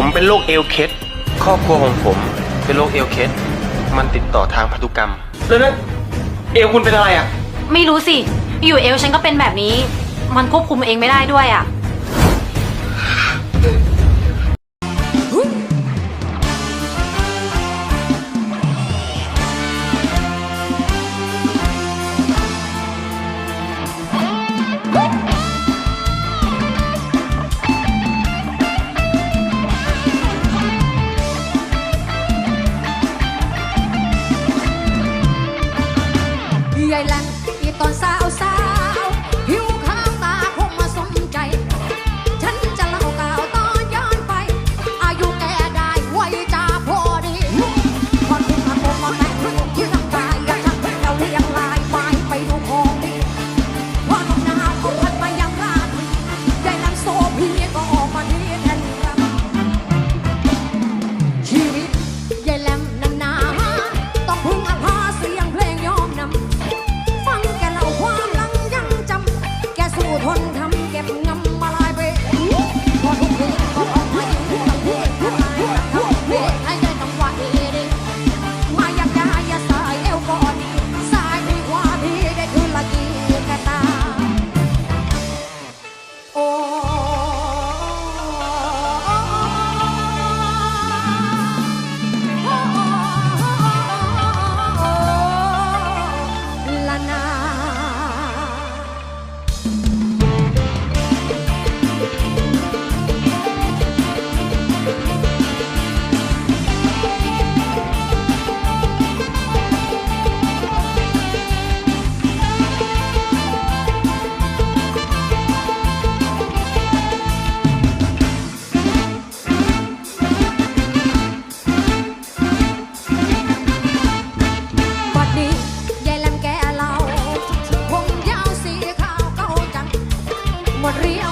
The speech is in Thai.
ผมเป็นโรคเอลเคสครอบครัวของผมเป็นโรคเอลเคสมันติดต่อทางพันธุกรรม แล้วนั่นเอลคุณเป็นอะไรอะ ไม่รู้สิ อยู่เอลฉันก็เป็นแบบนี้ มันควบคุมเองไม่ได้ด้วยอะ ใหญ่แลนอีตอนสาวสา río.